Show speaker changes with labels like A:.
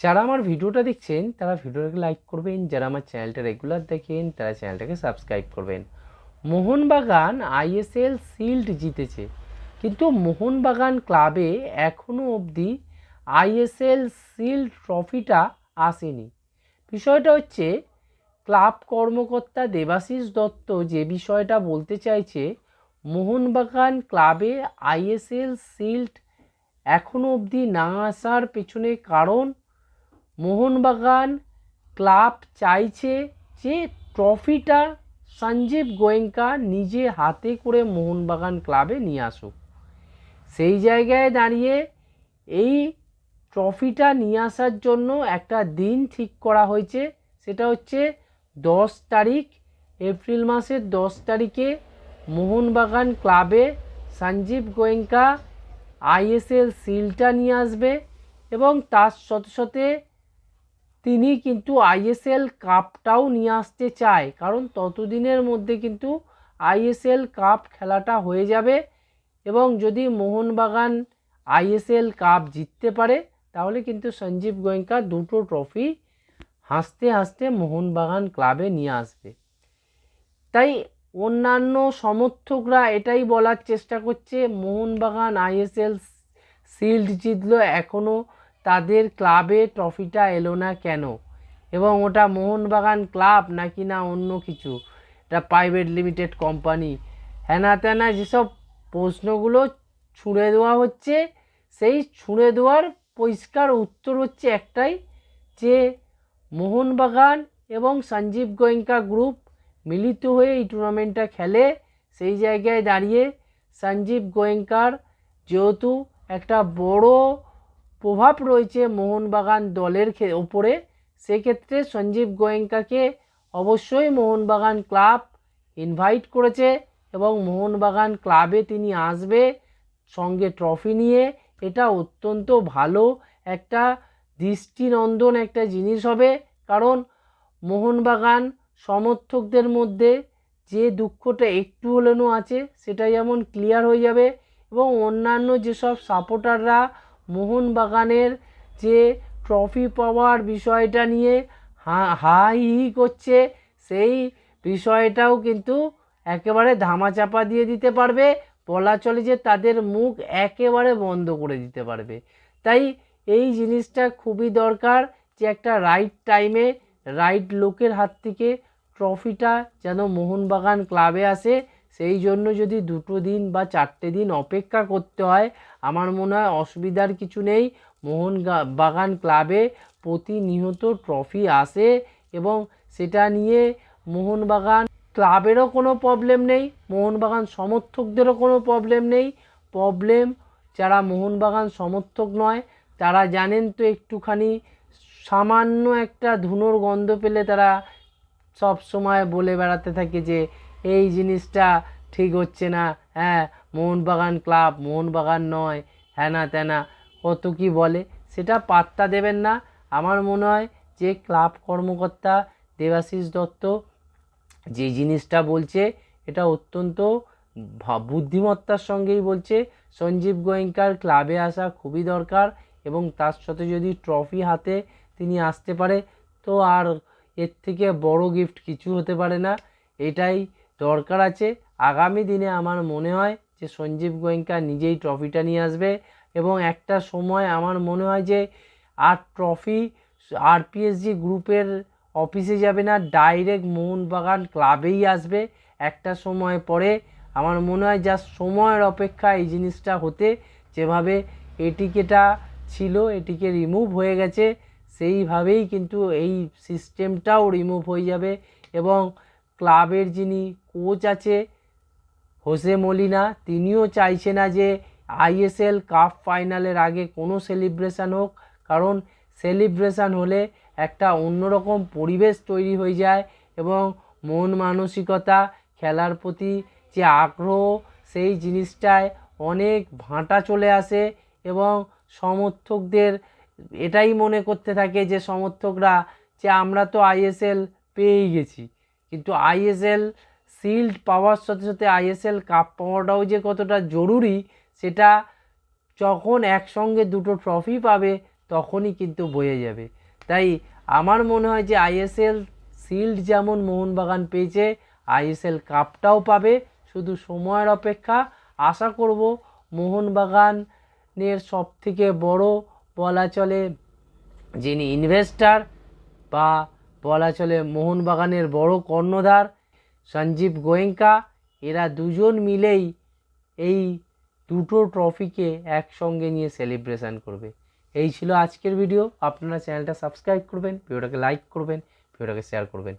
A: যারা আমার ভিডিওটা দেখছেন, তারা ভিডিওটাকে লাইক করবেন, যারা আমার চ্যানেলটা রেগুলার দেখেন, তারা চ্যানেলটাকে সাবস্ক্রাইব করবেন। মোহনবাগান আইএসএল শিল্ড জিতেছে। কিন্তু মোহনবাগান ক্লাবে এখনও অবধি আইএসএল শিল্ড ট্রফিটা আসেনি। বিষয়টা হচ্ছে ক্লাব কর্মকর্তা দেবাশিস দত্ত যে বিষয়টা বলতে চাইছে, মোহনবাগান ক্লাবে আইএসএল শিল্ড এখনও অবধি না আসার পেছনে কারণ মোহনবাগান ক্লাব চাইছে যে ট্রফিটা সঞ্জীব গোয়েঙ্কা নিজে হাতে করে মোহনবাগান ক্লাবে নিয়ে আসুক। সেই জায়গায় দাঁড়িয়ে এই ট্রফিটা নিয়ে আসার জন্য একটা দিন ঠিক করা হয়েছে। সেটা হচ্ছে দশ তারিখ, এপ্রিল মাসের দশ তারিখে মোহনবাগান ক্লাবে সঞ্জীব গোয়েঙ্কা আইএসএল সিলটা নিয়ে আসবে এবং তার সাথে সাথে তিনি কিন্তু আইএসএল কাপটাও নিয়ে আসতে চায়, কারণ ততদিনের মধ্যে কিন্তু আইএসএল কাপ খেলাটা হয়ে যাবে এবং যদি মোহনবাগান আইএসএল কাপ জিততে পারে, তাহলে কিন্তু সঞ্জীব গোয়েঙ্কা দুটো ট্রফি হাসতে হাসতে মোহনবাগান ক্লাবে নিয়ে আসবে। তাই অন্যান্য সমর্থকরা এটাই বলার চেষ্টা করছে, মোহনবাগান আইএসএল শিল্ড জিতলো এখনও তাদের ক্লাবে ট্রফিটা এলো না কেন? এবং ওটা মোহনবাগান ক্লাব নাকি না অন্য কিছু? এটা প্রাইভেট লিমিটেড কোম্পানি। হ্যানা ত্যানা যেসব প্রশ্নগুলো ছুঁড়ে দেওয়া হচ্ছে, সেই ছুঁড়ে দেওয়ার পরিষ্কার উত্তর হচ্ছে একটাই, যে মোহনবাগান এবং সঞ্জীব গোয়েঙ্কা গ্রুপ মিলিত হয়ে এই টুর্নামেন্টটা খেলে, সেই জায়গায় দাঁড়িয়ে সঞ্জীব গোয়েঙ্কার যেহেতু একটা বড় প্রভাব রয়েছে মোহনবাগান দলের ওপরে। সেক্ষেত্রে সঞ্জীব গোয়েঙ্কাকে অবশ্যই মোহনবাগান ক্লাব ইনভাইট করেছে এবং মোহনবাগান ক্লাবে তিনি আসবে সঙ্গে ট্রফি নিয়ে। এটা অত্যন্ত ভালো একটা দৃষ্টিনন্দন একটা জিনিস হবে, কারণ মোহনবাগান সমর্থকদের মধ্যে যে দুঃখটা একটু হলেও আছে সেটা যেমন ক্লিয়ার হয়ে যাবে এবং অন্যান্য যেসব সাপোর্টাররা মোহনবাগানের যে ট্রফি পাওয়ার বিষয়টা নিয়ে হা হা করছে, সেই বিষয়টাও কিন্তু একেবারে ধামাচাপা দিয়ে দিতে পারবে। বলা চলে যে তাদের মুখ একেবারে বন্ধ করে দিতে পারবে। তাই এই জিনিসটা খুবই দরকার যে একটা রাইট টাইমে রাইট লোকের হাত থেকে ট্রফিটা যেন মোহনবাগান ক্লাবে আসে। সেই জন্য যদি দুটো দিন বা চারটে দিন অপেক্ষা করতে হয়, আমার মনে হয় অসুবিধার কিছু নেই। মোহন বাগান ক্লাবে প্রতিনিয়ত ট্রফি আসে এবং সেটা নিয়ে মোহনবাগান ক্লাবেরও কোনো প্রবলেম নেই মোহনবাগান সমর্থকদেরও কোনো প্রবলেম নেই। প্রবলেম যারা মোহনবাগান সমর্থক নয়, তারা জানেন তো একটুখানি সামান্য একটা ধুনোর গন্ধ পেলে তারা সব সময় বলে বেড়াতে থাকে যে এই জিনিসটা ঠিক হচ্ছে না। হ্যাঁ মোহনবাগান ক্লাব, মোহনবাগান নয় হ্যানা ত্যানা কত কি বলে? সেটা পাত্তা দেবেন না। আমার মনে হয় যে ক্লাব কর্মকর্তা দেবাশিস দত্ত যে জিনিসটা বলছে, এটা অত্যন্ত বুদ্ধিমত্তার সঙ্গেই বলছে। সঞ্জীব গোয়েঙ্কার ক্লাবে আসা খুবই দরকার এবং তার সাথে যদি ট্রফি হাতে তিনি আসতে পারে, তো আর এর থেকে বড় গিফট কিছু হতে পারে না। এটাই দরকার আছে। আগামী দিনে আমার মনে হয় যে সঞ্জীব গোয়েঙ্কা নিজেই ট্রফিটা নিয়ে আসবে এবং একটা সময় আমার মনে হয় যে আর ট্রফি আর পিএসজি গ্রুপের অফিসে যাবে না, ডাইরেক্ট মোহনবাগান ক্লাবেই আসবে। একটা সময় পরে আমার মনে হয় যা সময়ের অপেক্ষা এই জিনিসটা হতে যেভাবে এটিকেটা ছিল, এটিকে রিমুভ হয়ে গেছে, সেইভাবেই কিন্তু এই সিস্টেমটাও রিমুভ হয়ে যাবে এবং ক্লাবের যিনি কোচ আছে, হোসে মলিনা, তিনিও চাইছে না যে আইএসএল কাপ ফাইনালের আগে কোনো সেলিব্রেশান হোক, কারণ সেলিব্রেশান হলে একটা অন্যরকম পরিবেশ তৈরি হয়ে যায় এবং মন মানসিকতা, খেলার প্রতি যে আগ্রহ, সেই জিনিসটায় অনেক ভাঁটা চলে আসে এবং সমর্থকদের এটাই মনে করতে থাকে যে সমর্থকরা যে আমরা তো আইএসএল পেয়েই গেছি। কিন্তু আইএসএল শিল্ড পাওয়ার সাথে সাথে আইএসএল কাপ পাওয়াটাও যে কতটা জরুরি, সেটা যখন একসঙ্গে দুটো ট্রফি পাবে, তখনই কিন্তু বয়ে যাবে। তাই আমার মনে হয় যে আইএসএল শিল্ড যেমন মোহনবাগান পেয়েছে আইএসএল কাপটাও পাবে। শুধু সময়ের অপেক্ষা, আশা করব মোহনবাগানের সব থেকে বড় বলা চলে যিনি ইনভেস্টার বা বলা চলে মোহনবাগানের বড় কর্ণধার সঞ্জীব গোয়েঙ্কা, এরা দুজন মিলেই এই দুটো ট্রফিকে একসঙ্গে নিয়ে সেলিব্রেশান করবে। এই ছিল আজকের ভিডিও আপনারা চ্যানেলটা সাবস্ক্রাইব করবেন ভিডিওটাকে লাইক করবেন ভিডিওটাকে শেয়ার করবেন।